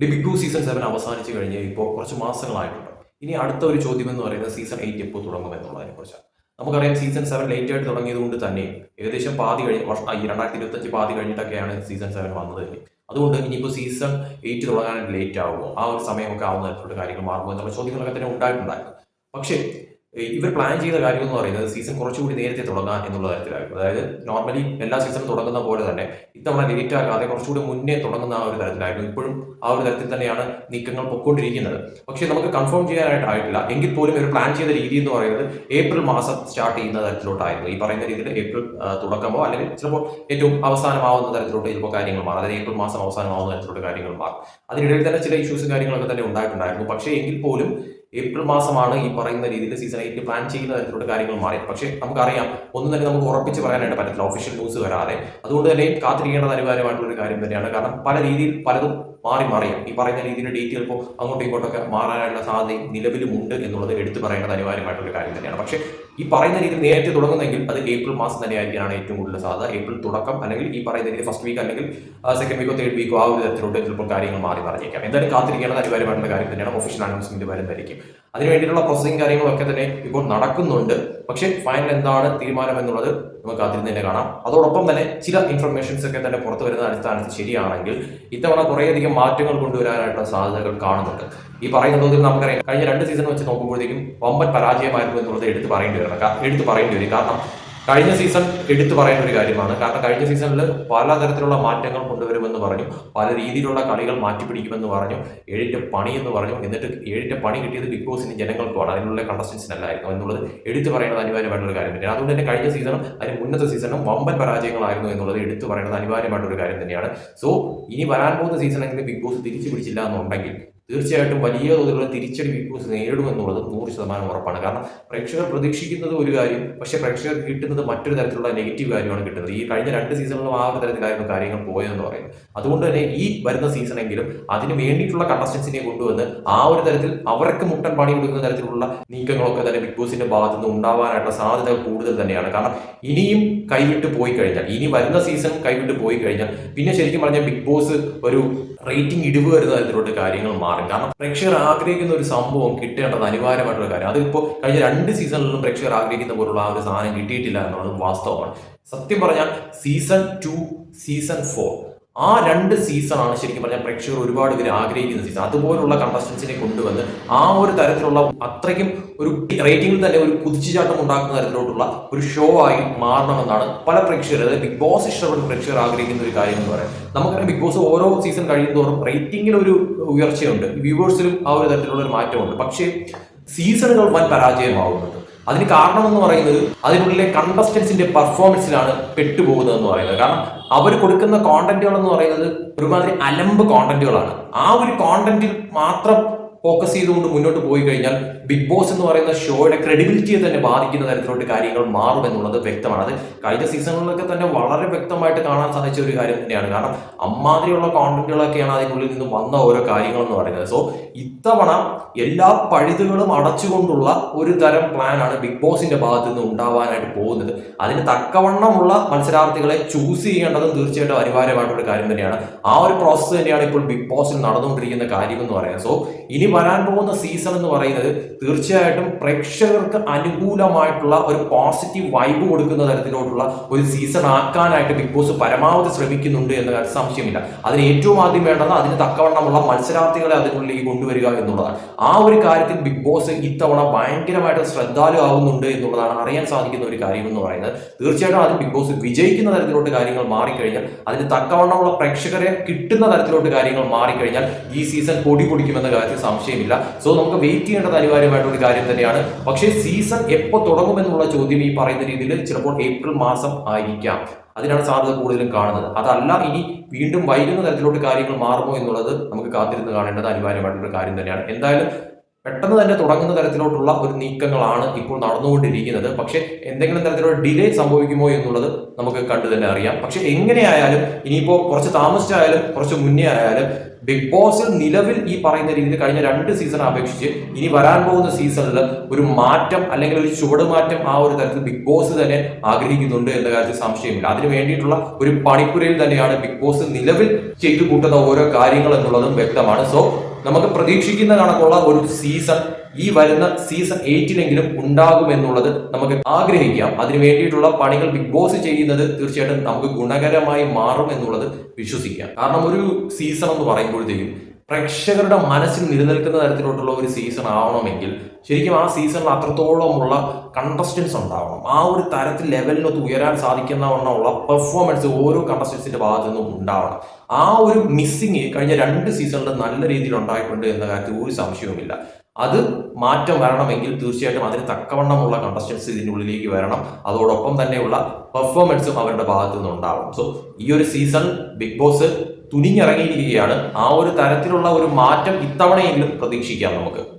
The big two season seven അവസാനിച്ച് കഴിഞ്ഞ് ഇപ്പോൾ കുറച്ച് മാസങ്ങളായിട്ടുണ്ട്. ഇനി അടുത്ത ഒരു ചോദ്യം എന്ന് പറയുന്നത് സീസൺ എയ്റ്റ് എപ്പോൾ തുടങ്ങും എന്നുള്ളതിനെ കുറിച്ചാണ്. നമുക്കറിയാം സീസൺ സെവൻ ലേറ്റ് ആയിട്ട് തുടങ്ങിയത് കൊണ്ട് തന്നെ ഏകദേശം പാതി കഴിഞ്ഞ വർഷം ഈ രണ്ടായിരത്തി ഇരുപത്തഞ്ച് പാതി കഴിഞ്ഞിട്ടൊക്കെയാണ് സീസൺ സെവൻ വന്നത് തന്നെ അതുകൊണ്ട് ഇനിയിപ്പോൾ സീസൺ എയ്റ്റ് തുടങ്ങാൻ ലേറ്റ് ആകുമോ ആ ഒരു സമയമൊക്കെ ആവുന്ന തരത്തിലുള്ള കാര്യങ്ങൾ മാറുമോ എന്നുള്ള ചോദ്യങ്ങളൊക്കെ തന്നെ ഉണ്ടായിട്ടുണ്ടായിരുന്നു. പക്ഷേ ഇവർ പ്ലാൻ ചെയ്ത കാര്യം എന്ന് പറയുന്നത് സീസൺ കുറച്ചുകൂടി നേരത്തെ തുടങ്ങാം എന്നുള്ള തരത്തിലായിരുന്നു അതായത് നോർമലി എല്ലാ സീസണും തുടങ്ങുന്ന പോലെ തന്നെ ഇത്തവണ ലേറ്റ് ആകാതെ കുറച്ചുകൂടി മുന്നേ തുടങ്ങുന്ന ആ ഒരു തരത്തിലായിരുന്നു ഇപ്പോഴും ആ ഒരു തരത്തിൽ തന്നെയാണ് നീക്കങ്ങൾ പൊയ്ക്കൊണ്ടിരിക്കുന്നത് പക്ഷേ നമുക്ക് കൺഫേം ചെയ്യാനായിട്ടായിട്ടില്ല. എങ്കിൽ പോലും ഒരു പ്ലാൻ ചെയ്ത രീതി എന്ന് പറയുന്നത് ഏപ്രിൽ മാസം സ്റ്റാർട്ട് ചെയ്യുന്ന തരത്തിലോട്ടായിരുന്നു. ഈ പറയുന്ന രീതിയിൽ ഏപ്രിൽ തുടക്കമോ അല്ലെങ്കിൽ ചിലപ്പോൾ ഏറ്റവും അവസാനമാവുന്ന തരത്തിലോട്ട് ചിലപ്പോൾ കാര്യങ്ങൾ മാറും. അതായത് ഏപ്രിൽ മാസം അവസാനമാവുന്ന തരത്തിലോട്ട് കാര്യങ്ങൾ മാറും. അതിനിടയിൽ തന്നെ ചില ഇഷ്യൂസും കാര്യങ്ങളൊക്കെ തന്നെ ഉണ്ടായിട്ടുണ്ടായിരുന്നു. പക്ഷേ എങ്കിൽ പോലും ഏപ്രിൽ മാസമാണ് ഈ പറയുന്ന രീതിയിൽ സീസൺ എയ്റ്റ് പ്ലാൻ ചെയ്യുന്ന തരത്തിലുള്ള കാര്യങ്ങൾ മാറി. പക്ഷേ നമുക്കറിയാം ഒന്നും തന്നെ നമുക്ക് ഉറപ്പിച്ച് പറയാനായിട്ട് പറ്റത്തില്ല. ഒഫീഷ്യൽ ന്യൂസ് വരാതെ. അതുകൊണ്ട് തന്നെ കാത്തിരിക്കേണ്ടത് അനിവാര്യമായിട്ടുള്ള ഒരു കാര്യം തന്നെയാണ്. കാരണം പല രീതിയിൽ പലതും മാറി മറിയാം ഈ പറയുന്ന രീതിയിൽ ഡേറ്റ് ചിലപ്പോൾ അങ്ങോട്ടും ഇങ്ങോട്ടൊക്കെ മാറാനുള്ള സാധ്യതയും നിലവിലുമുണ്ട് എന്നുള്ളത് എടുത്തു പറയേണ്ടത് അനിവാര്യമായിട്ടുള്ള കാര്യം തന്നെയാണ്. പക്ഷേ ഈ പറയുന്ന രീതിയിൽ നേരത്തെ തുടങ്ങുന്നെങ്കിൽ അത് ഏപ്രിൽ മാസം തന്നെ ആയിരിക്കാനാണ് ഏറ്റവും കൂടുതൽ സാധ്യത. ഏപ്രിൽ തുടക്കം അല്ലെങ്കിൽ ഈ പറയുന്ന രീതിയിൽ ഫസ്റ്റ് വീക്ക് അല്ലെങ്കിൽ സെക്കൻഡ് വീക്കോ തേർഡ് വീക്കോ ആ ഒരു തരത്തിലോട്ട് ചിലപ്പോൾ കാര്യങ്ങൾ മാറി മറിഞ്ഞേക്കാം. എന്തായാലും കാത്തിരിക്കേണ്ടത് അനിവാര്യമായിട്ടുള്ള കാര്യം തന്നെയാണ്. ഒഫീഷ്യൽ അനൗൺസ്മെന്റ് വരുന്നതായിരിക്കും അതിനുവേണ്ടിയിട്ടുള്ള പ്രോസസ്സിംഗ് കാര്യങ്ങളൊക്കെ തന്നെ ഇപ്പോൾ നടക്കുന്നുണ്ട്. പക്ഷേ ഫൈനൽ എന്താണ് തീരുമാനം എന്നുള്ളത് നമുക്ക് കാത്തിരുന്ന് തന്നെ കാണാം. അതോടൊപ്പം തന്നെ ചില ഇൻഫർമേഷൻസ് ഒക്കെ തന്നെ പുറത്തു വരുന്ന അടിസ്ഥാനത്തിൽ ശരിയാണെങ്കിൽ ഇത്തവണ കുറേയധികം മാറ്റങ്ങൾ കൊണ്ടുവരാനായിട്ടുള്ള സാധ്യതകൾ കാണുന്നുണ്ട്. ഈ പറയുന്ന തോതിൽ നമുക്കറിയാം കഴിഞ്ഞ രണ്ട് സീസൺ വെച്ച് നോക്കുമ്പോഴത്തേക്കും വമ്പൻ പരാജയമായിരുന്നു എന്നുള്ളത് എടുത്ത് പറയേണ്ടി വരണം. എടുത്ത് പറയേണ്ടി വരും. കാരണം കഴിഞ്ഞ സീസൺ എടുത്തു പറയേണ്ട ഒരു കാര്യമാണ്. കാരണം കഴിഞ്ഞ സീസണിൽ പലതരത്തിലുള്ള മാറ്റങ്ങൾ കൊണ്ടുവരുമെന്ന് പറഞ്ഞു. പല രീതിയിലുള്ള കളികൾ മാറ്റിപ്പിടിക്കുമെന്ന് പറഞ്ഞു. ഏഴിന്റെ പണി എന്ന് പറഞ്ഞു. എന്നിട്ട് ഏഴിന്റെ പണി കിട്ടിയത് ബിഗ് ബോസിന് ജനങ്ങൾക്കുമാണ്. അതിനുള്ള കണ്ടസ്റ്റൻസിനല്ലായിരുന്നു എന്നുള്ളത് എടുത്തു പറയേണ്ടത് അനിവാര്യമായിട്ടുള്ള ഒരു കാര്യം തന്നെയാണ് അതുകൊണ്ട് തന്നെ കഴിഞ്ഞ സീസണും അതിന് മുന്നത്തെ സീസണും വമ്പൻ പരാജയങ്ങളായിരുന്നു എന്നുള്ളത് എടുത്തു പറയേണ്ടത് അനിവാര്യമായിട്ടുള്ള ഒരു കാര്യം തന്നെയാണ്. സോ ഇനി വരാൻ പോകുന്ന സീസണെങ്കിലും ബിഗ് ബോസ് തിരിച്ചു പിടിച്ചില്ല എന്നുണ്ടെങ്കിൽ തീർച്ചയായിട്ടും വലിയ തോതിലുള്ള തിരിച്ചടി ബിഗ് ബോസ് നേരിടുമെന്നുള്ളത് നൂറ് ശതമാനം ഉറപ്പാണ്. കാരണം പ്രേക്ഷകർ പ്രതീക്ഷിക്കുന്നത് ഒരു കാര്യം പക്ഷേ പ്രേക്ഷകർ കിട്ടുന്നത് മറ്റൊരു തരത്തിലുള്ള നെഗറ്റീവ് കാര്യമാണ് കിട്ടുന്നത്. ഈ കഴിഞ്ഞ രണ്ട് സീസണുകളും ആ തരത്തിലായിരുന്നു കാര്യങ്ങൾ പോയതെന്ന് പറയുന്നത്. അതുകൊണ്ട് തന്നെ ഈ വരുന്ന സീസണെങ്കിലും അതിന് വേണ്ടിയിട്ടുള്ള കണ്ടസ്റ്റൻസിനെ കൊണ്ടുവന്ന് ആ ഒരു തരത്തിൽ അവർക്ക് മുട്ടൻ പണി കൊടുക്കുന്ന തരത്തിലുള്ള നീക്കങ്ങളൊക്കെ തന്നെ ബിഗ് ബോസിന്റെ ഭാഗത്തു നിന്ന് ഉണ്ടാവാനായിട്ടുള്ള സാധ്യത കൂടുതൽ തന്നെയാണ്. കാരണം ഇനിയും കൈവിട്ട് പോയി കഴിഞ്ഞാൽ ഇനി വരുന്ന സീസൺ കൈവിട്ട് പോയി കഴിഞ്ഞാൽ പിന്നെ ശരിക്കും പറഞ്ഞാൽ ബിഗ് ബോസ് ഒരു റേറ്റിംഗ് ഇടിവ് വരുന്ന തരത്തിലോട്ട് കാര്യങ്ങൾ മാറും കാരണം പ്രേക്ഷകർ ആഗ്രഹിക്കുന്ന ഒരു സംഭവം കിട്ടേണ്ടത് അനിവാര്യമായിട്ടുള്ള കാര്യം. അതിപ്പോൾ കഴിഞ്ഞ രണ്ട് സീസണിലും പ്രേക്ഷകർ ആഗ്രഹിക്കുന്ന പോലുള്ള ആ ഒരു സാധനം കിട്ടിയിട്ടില്ല എന്നുള്ളത് വാസ്തവമാണ്. സത്യം പറഞ്ഞാൽ സീസൺ ടു സീസൺ ഫോർ ആ രണ്ട് സീസണാണ് ശരിക്കും പറഞ്ഞാൽ പ്രേക്ഷകർ ഒരുപാട് പേര് ആഗ്രഹിക്കുന്ന സീസൺ അതുപോലുള്ള കണ്ടസ്റ്റൻസിനെ കൊണ്ടുവന്ന് ആ ഒരു തരത്തിലുള്ള അത്രയ്ക്കും ഒരു റേറ്റിംഗിൽ തന്നെ ഒരു കുതിച്ചുചാട്ടം ഉണ്ടാക്കുന്ന തരത്തിലോട്ടുള്ള ഒരു ഷോ ആയി മാറണമെന്നാണ് പല പ്രേക്ഷകർ അതായത് ബിഗ് ബോസ് ഇഷ്ടപ്പെടുന്ന പ്രേക്ഷകർ ആഗ്രഹിക്കുന്ന ഒരു കാര്യം എന്ന് പറയുന്നത്. നമുക്കറിയാം ബിഗ് ബോസ് ഓരോ സീസൺ കഴിയുന്നതോറും റേറ്റിംഗിൽ ഒരു ഉയർച്ചയുണ്ട്. വ്യൂവേഴ്സിലും ആ ഒരു തരത്തിലുള്ള ഒരു മാറ്റമുണ്ട്. പക്ഷേ സീസണുകൾ വൻ പരാജയമാവുന്നുണ്ട്. അതിന് കാരണമെന്ന് പറയുന്നത് അതിനുള്ളിലെ കണ്ടസ്റ്റൻസിന്റെ പെർഫോമൻസിലാണ് പെട്ടുപോകുന്നതെന്ന് പറയുന്നത്. കാരണം അവർ കൊടുക്കുന്ന കോണ്ടന്റുകൾ എന്ന് പറയുന്നത് ഒരുമാതിരി അലമ്പ് കോണ്ടന്റുകളാണ് ആ ഒരു കോണ്ടന്റിൽ മാത്രം ഫോക്കസ് ചെയ്തുകൊണ്ട് മുന്നോട്ട് പോയി കഴിഞ്ഞാൽ ബിഗ് ബോസ് എന്ന് പറയുന്ന ഷോയുടെ ക്രെഡിബിലിറ്റിയെ തന്നെ ബാധിക്കുന്ന തരത്തിലോട്ട് കാര്യങ്ങൾ മാറും എന്നുള്ളത് വ്യക്തമാണ്. അത് കഴിഞ്ഞ സീസണുകളിലൊക്കെ തന്നെ വളരെ വ്യക്തമായിട്ട് കാണാൻ സാധിച്ച ഒരു കാര്യം തന്നെയാണ്. കാരണം അമ്മാതിരിയുള്ള കോണ്ടന്റുകളൊക്കെയാണ് അതിനുള്ളിൽ നിന്ന് വന്ന ഓരോ കാര്യങ്ങൾ എന്ന് പറയുന്നത്. സോ ഇത്തവണ എല്ലാ പഴുതുകളും അടച്ചുകൊണ്ടുള്ള ഒരു തരം പ്ലാനാണ് ബിഗ് ബോസിന്റെ ഭാഗത്ത് നിന്ന് ഉണ്ടാവാനായിട്ട് പോകുന്നത്. അതിന് തക്കവണ്ണമുള്ള മത്സരാർത്ഥികളെ ചൂസ് ചെയ്യേണ്ടതും തീർച്ചയായിട്ടും അനിവാര്യമായിട്ടുള്ള കാര്യം തന്നെയാണ്. ആ ഒരു പ്രോസസ്സ് തന്നെയാണ് ഇപ്പോൾ ബിഗ് ബോസിൽ നടന്നുകൊണ്ടിരിക്കുന്ന കാര്യം എന്ന് പറയുന്നത് സോ ഇനി വരാൻ പോകുന്ന സീസൺ എന്ന് പറയുന്നത് തീർച്ചയായിട്ടും പ്രേക്ഷകർക്ക് അനുകൂലമായിട്ടുള്ള ഒരു പോസിറ്റീവ് വൈബ് കൊടുക്കുന്ന തരത്തിലോട്ടുള്ള ഒരു സീസൺ ആക്കാനായിട്ട് ബിഗ് ബോസ് പരമാവധി ശ്രമിക്കുന്നുണ്ട് എന്ന സംശയമില്ല. അതിന് ഏറ്റവും ആദ്യം വേണ്ടത് അതിന് തക്കവണ്ണമുള്ള മത്സരാർത്ഥികളെ അതിനുള്ളിലേക്ക് കൊണ്ടുവരിക എന്നുള്ളതാണ്. ആ ഒരു കാര്യത്തിൽ ബിഗ് ബോസ് ഇത്തവണ ഭയങ്കരമായിട്ട് ശ്രദ്ധാലു ആവുന്നുണ്ട് എന്നുള്ളതാണ് അറിയാൻ സാധിക്കുന്ന ഒരു കാര്യം എന്ന് പറയുന്നത്. തീർച്ചയായിട്ടും അത് ബിഗ് ബോസ് വിജയിക്കുന്ന തരത്തിലോട്ട് കാര്യങ്ങൾ മാറിക്കഴിഞ്ഞാൽ അതിന് തക്കവണ്ണമുള്ള പ്രേക്ഷകരെ കിട്ടുന്ന തരത്തിലോട്ട് കാര്യങ്ങൾ മാറിക്കഴിഞ്ഞാൽ ഈ സീസൺ പൊടി പൊടിക്കുമെന്ന കാര്യത്തിൽ സംശയമില്ല. സോ നമുക്ക് വെയിറ്റ് ചെയ്യേണ്ടത് അനിവാര്യമായിട്ടുള്ള ഒരു കാര്യം തന്നെയാണ്. പക്ഷേ സീസൺ എപ്പോൾ തുടങ്ങുമെന്നുള്ള ചോദ്യം ഈ പറയുന്ന രീതിയിൽ ചിലപ്പോൾ ഏപ്രിൽ മാസം ആയിരിക്കാം. അതിനാണ് സാധ്യത കൂടുതലും കാണുന്നത്. അതല്ല ഇനി വീണ്ടും വൈകുന്ന തരത്തിലോട്ട് കാര്യങ്ങൾ മാറുമോ എന്നുള്ളത് നമുക്ക് കാത്തിരുന്ന് കാണേണ്ടത് അനിവാര്യമായിട്ടുള്ള കാര്യം തന്നെയാണ്. എന്തായാലും പെട്ടെന്ന് തന്നെ തുടങ്ങുന്ന തരത്തിലോട്ടുള്ള ഒരു നീക്കങ്ങളാണ് ഇപ്പോൾ നടന്നുകൊണ്ടിരിക്കുന്നത്. പക്ഷേ എന്തെങ്കിലും തരത്തിലുള്ള ഡിലേ സംഭവിക്കുമോ എന്നുള്ളത് നമുക്ക് കണ്ടു തന്നെ അറിയാം. പക്ഷെ എങ്ങനെയായാലും ഇനിയിപ്പോൾ കുറച്ച് താമസിച്ചായാലും കുറച്ച് മുന്നേ ആയാലും ബിഗ് ബോസിൽ നിലവിൽ ഈ പറയുന്ന രീതിയിൽ കഴിഞ്ഞ രണ്ട് സീസൺ അപേക്ഷിച്ച് ഇനി വരാൻ പോകുന്ന സീസണിൽ ഒരു മാറ്റം അല്ലെങ്കിൽ ഒരു ചുവടുമാറ്റം ആ ഒരു തരത്തിൽ ബിഗ് ബോസ് തന്നെ ആഗ്രഹിക്കുന്നുണ്ട് എന്ന കാര്യത്തിൽ സംശയമില്ല. അതിന് വേണ്ടിയിട്ടുള്ള ഒരു പണിപ്പുരയിൽ തന്നെയാണ് ബിഗ് ബോസ് നിലവിൽ ചെയ്തു കൂട്ടുന്ന ഓരോ കാര്യങ്ങൾ എന്നുള്ളതും വ്യക്തമാണ്. സോ നമുക്ക് പ്രതീക്ഷിക്കുന്ന കണക്കുള്ള ഒരു സീസൺ ഈ വരുന്ന സീസൺ എയ്റ്റിലെങ്കിലും ഉണ്ടാകുമെന്നുള്ളത് നമുക്ക് ആഗ്രഹിക്കാം. അതിനു വേണ്ടിയിട്ടുള്ള പണികൾ ബിഗ് ബോസ് ചെയ്യുന്നത് തീർച്ചയായിട്ടും നമുക്ക് ഗുണകരമായി മാറും എന്നുള്ളത് വിശ്വസിക്കാം. കാരണം ഒരു സീസൺ എന്ന് പറയുമ്പോഴത്തേക്കും പ്രേക്ഷകരുടെ മനസ്സിൽ നിലനിൽക്കുന്ന തരത്തിലോട്ടുള്ള ഒരു സീസൺ ആവണമെങ്കിൽ ശരിക്കും ആ സീസണിൽ അത്രത്തോളമുള്ള കണ്ടസ്റ്റൻസ് ഉണ്ടാവണം. ആ ഒരു തരത്തിൽ ലെവലിനൊത്ത് ഉയരാൻ സാധിക്കുന്ന വണ്ണമുള്ള പെർഫോമൻസ് ഓരോ കണ്ടസ്റ്റൻസിന്റെ ഭാഗത്തു നിന്നും ഉണ്ടാവണം. ആ ഒരു മിസ്സിങ് കഴിഞ്ഞ രണ്ട് സീസണിൽ നല്ല രീതിയിൽ ഉണ്ടായിട്ടുണ്ട് എന്ന കാര്യത്തിൽ ഒരു സംശയവുമില്ല. അത് മാറ്റം വരണമെങ്കിൽ തീർച്ചയായിട്ടും അതിന് തക്കവണ്ണമുള്ള കണ്ടസ്റ്റൻസ് ഇതിന്റെ ഉള്ളിലേക്ക് വരണം. അതോടൊപ്പം തന്നെയുള്ള പെർഫോമൻസും അവരുടെ ഭാഗത്തു നിന്നുണ്ടാവണം സോ ഈ ഒരു സീസൺ ബിഗ് ബോസ് തുനിഞ്ഞിറങ്ങിയിരിക്കുകയാണ്. ആ ഒരു തരത്തിലുള്ള ഒരു മാറ്റം ഇത്തവണയെങ്കിലും പ്രതീക്ഷിക്കാം നമുക്ക്.